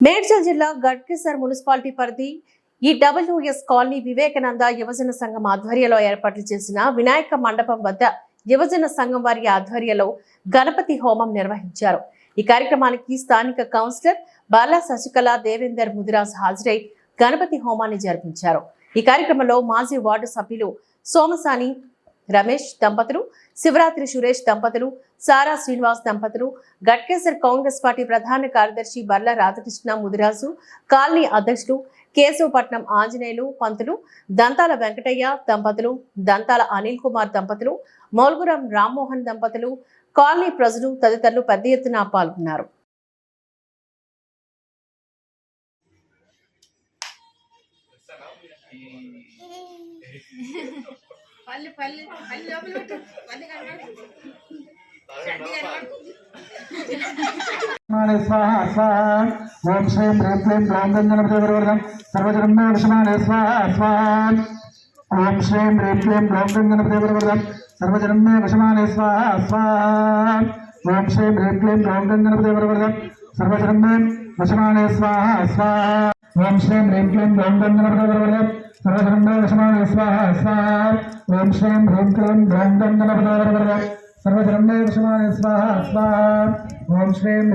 మేడ్చల్ జిల్లా గడ్కేసర్ మున్సిపాలిటీ పరిధి ఈ డబ్ల్యూఎస్ కాలనీ వివేకానంద యువజన సంఘం ఆధ్వర్యంలో ఏర్పాటు చేసిన వినాయక మండపం వద్ద యువజన సంఘం వారి ఆధ్వర్యంలో గణపతి హోమం నిర్వహించారు. ఈ కార్యక్రమానికి స్థానిక కౌన్సిలర్ బాలా శశికళ దేవేందర్ ముదిరాజ్ హాజరై గణపతి హోమాన్ని జరిపించారు. ఈ కార్యక్రమంలో మాజీ వార్డు సభ్యులు సోమసాని రమేష్ దంపతులు శివరాత్రి సురేష్ దంపతులు సారా శ్రీనివాస్ దంపతులు గట్కేసర్ కాంగ్రెస్ పార్టీ ప్రధాన కార్యదర్శి బర్ల రాధకృష్ణ ముదిరాజు కాలనీ అధ్యక్షుడు కేశవపట్నం ఆంజనేయులు పంతులు దంతాల వెంకటయ్య దంపతులు దంతాల అనిల్ కుమార్ దంపతులు మౌల్గురం రామ్మోహన్ దంపతులు కాలనీ ప్రజలు తదితరులు పెద్ద ఎత్తున పాల్గొన్నారు. పల్లి పల్లి పల్లి లోపల పెట్టు. పల్లి స్వాహ స్వాహ. ఓం శ్రీం హ్రీం క్లీం గ్లౌం గంగనపతివర్వర్ధం సర్వజన్మే విషమానే స్వాహ స్వాహ. ఓం శ్రీం హ్రీం క్లీం గ్లౌం గంగనపతివర్వర్ధం సర్వజన్మే విషమానే స్వాహ స్వాహ. ఓం శ్రీం హ్రీం క్లీం సర్వజన్మే విషమానే స్వాహ స్వాహ. ఓం శ్రీం హ్రీం క్లీం సర్వసరంభావసమాన స్వాహ స్వాహ ఓం శ్రీం హ్రీం క్లీం గ్రాం గం గణపదావరవర్గ సర్వసరంభావసమాన స్వాహ స్వాహ ఓం శ్రీం